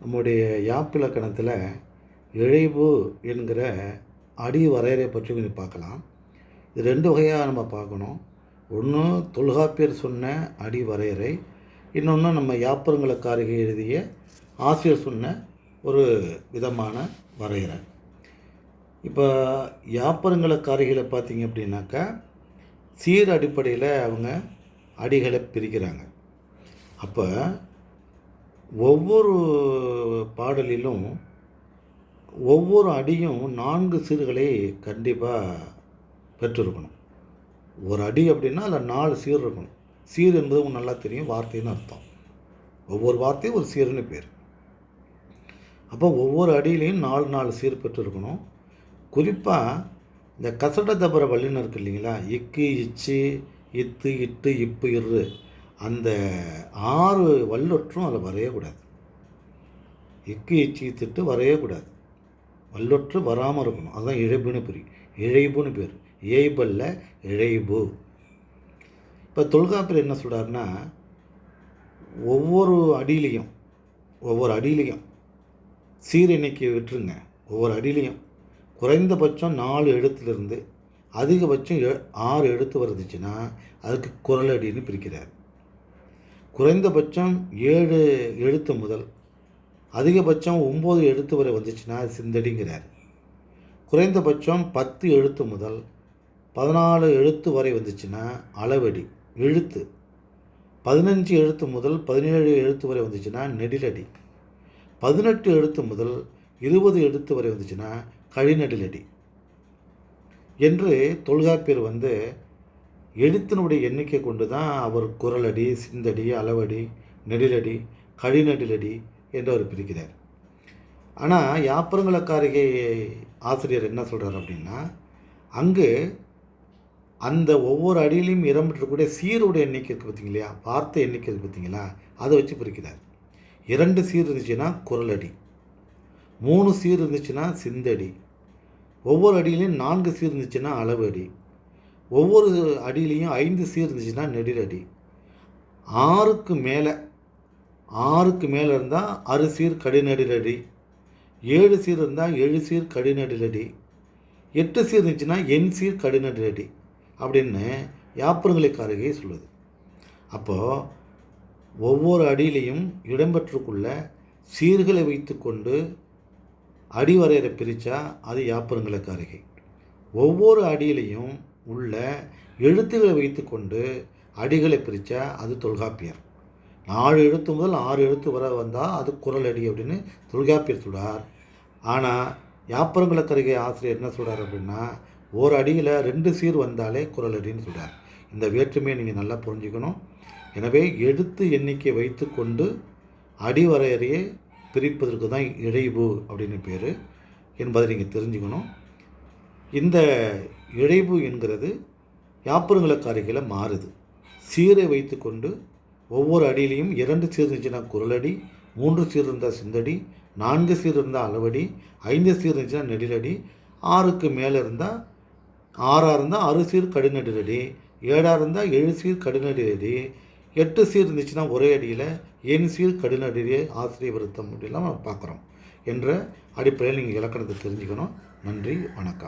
நம்முடைய யாப்பிலக்கணத்தில் இழைவு என்கிற அடி வரையறை பற்றி கொஞ்சம் பார்க்கலாம். இது ரெண்டு வகையாக நம்ம பார்க்கணும். ஒன்று தொல்காப்பியர் சொன்ன அடி வரையறை இன்னொன்று நம்ம யாப்பருங்களக்காரிகை எழுதிய ஆசிரியர் சொன்ன ஒரு விதமான வரையறை. இப்போ யாப்பருங்களக்காரிகளை பார்த்தீங்க அப்படின்னாக்கா சீர் அடிப்படையில் அவங்க அடிகளை பிரிக்கிறாங்க. அப்போ ஒவ்வொரு பாடலிலும் ஒவ்வொரு அடியும் நான்கு சீர்களை கண்டிப்பாக பெற்றிருக்கணும். ஒரு அடி அப்படின்னா அதில் நாலு சீர் இருக்கணும். சீர் என்பது உங்களுக்கு நல்லா தெரியும் வார்த்தைன்னு அர்த்தம். ஒவ்வொரு வார்த்தையும் ஒரு சீர்னு பேர். அப்போ ஒவ்வொரு அடியிலையும் நாலு நாலு சீர் பெற்றிருக்கணும். குறிப்பாக இந்த கசட தபர வல்லின்னு இருக்கு இல்லைங்களா? இக்கு இச்சு இத்து இட்டு இப்பு இரு அந்த ஆறு வல்லொற்றும் அதில் வரையக்கூடாது. இக்கு எச்சி திட்டு வரையக்கூடாது. வல்லொற்று வராமல் இருக்கணும். அதுதான் இழைப்புன்னு புரியும் இழைப்புன்னு பேர். இயைபல்ல இழைப்பு இப்போ தொல்காப்பியர் என்ன சொல்கிறாருன்னா ஒவ்வொரு அடியிலையும் ஒவ்வொரு அடியிலையும் சீர் விட்டுருங்க. ஒவ்வொரு அடியிலையும். குறைந்தபட்சம் நாலு எழுத்துலேருந்து அதிகபட்சம் எ ஆறு எழுத்து வருதுச்சுன்னா அதுக்கு குரல் அடின்னு பிரிக்கிறார். குறைந்தபட்சம் ஏழு எழுத்து முதல் அதிகபட்சம் ஒம்பது எழுத்து வரை வந்துச்சுன்னா சிந்தடிங்கிறார் குறைந்தபட்சம் பத்து எழுத்து முதல் பதினாலு எழுத்து வரை வந்துச்சுன்னா அளவடி எழுத்து. பதினஞ்சு எழுத்து முதல் பதினேழு எழுத்து வரை வந்துச்சுன்னா நெடிலடி. பதினெட்டு எழுத்து முதல் இருபது எழுத்து வரை வந்துச்சுன்னா கழிநெடிலடி என்று தொல்காப்பியர் வந்து எழுத்தினுடைய எண்ணிக்கை கொண்டு தான் அவர் குரலடி சிந்தடி அளவடி நெடிலடி கழிநெடிலடி என்று அவர் பிரிக்கிறார். ஆனால் யாப்பரங்களக்காரிகை ஆசிரியர் என்ன சொல்கிறார் அப்படின்னா அங்கு அந்த ஒவ்வொரு அடியிலையும் இடம்பெற்றக்கூடிய சீருடைய எண்ணிக்கை இருக்குது பார்த்தீங்களா வார்த்தை எண்ணிக்கை இருக்குது பார்த்தீங்களா அதை வச்சு பிரிக்கிறார். இரண்டு சீர் இருந்துச்சுன்னா குரலடி மூணு சீர் இருந்துச்சுன்னா சிந்தடி ஒவ்வொரு அடியிலையும் நான்கு சீர் இருந்துச்சுன்னா அளவு அடி ஒவ்வொரு அடியிலையும் ஐந்து சீர் இருந்துச்சுன்னா நெடிலடி ஆறுக்கு மேலே ஆறுக்கு மேலே இருந்தால் அறு சீர் கடிநடிலடி ஏழு சீர் இருந்தால் ஏழு சீர் கடிநடிலடி எட்டு சீர் இருந்துச்சுன்னா எண் சீர் கடிநடிலடி அப்படின்னு யாப்பருங்களுக்காரகை சொல்லுது. அப்போது ஒவ்வொரு அடியிலையும் இடம்பெற்றுக்குள்ள சீர்களை வைத்துக்கொண்டு அடிவரையறை பிரித்தா அது யாப்பருங்களுக்காரகை ஒவ்வொரு அடியிலையும் உள்ள எழுத்துக்களை வைத்துக்கொண்டு அடிகளை பிரித்தா அது தொல்காப்பியர் நாலு எழுத்து முதல் ஆறு எழுத்து வர வந்தால் அது குரல் அடி அப்படின்னு தொல்காப்பியர் சொல்கிறார் ஆனால் யாப்பரங்களக்கருகை ஆசிரியர் என்ன சொல்கிறார் அப்படின்னா ஒரு அடியில் ரெண்டு சீர் வந்தாலே குரல் அடின்னு சொல்கிறார் இந்த வேற்றுமையை நீங்கள் நல்லா புரிஞ்சுக்கணும். எனவே எழுத்து எண்ணிக்கை வைத்துக்கொண்டு அடிவரையறையை பிரிப்பதற்கு தான் இழைவு அப்படின்னு பேர் என்பதை நீங்கள் தெரிஞ்சுக்கணும். இந்த இழைவு என்கிறது யாப்பருங்களக்காரிகளை மாறுது. சீரை வைத்துக்கொண்டு ஒவ்வொரு அடியிலையும் இரண்டு சீர் இருந்துச்சுன்னா குரலடி மூன்று சீர் இருந்தால் சிந்தடி நான்கு சீர் இருந்தால் அளவடி ஐந்து சீர் இருந்துச்சுன்னா நெடிலடி ஆறுக்கு மேலே இருந்தால் ஆறாக இருந்தால் அறு சீர் கடுநடிலடி ஏழாக இருந்தால் ஏழு சீர் கடுநடிலடி எட்டு சீர் இருந்துச்சுன்னா ஒரே அடியில் ஏழு சீர் கடுநடிலே ஆசிரியர் வருத்தம் அப்படிலாம் நம்ம பார்க்குறோம். என்ற அடிப்படையில் நீங்கள் இலக்கணத்தை தெரிஞ்சுக்கணும். நன்றி வணக்கம்.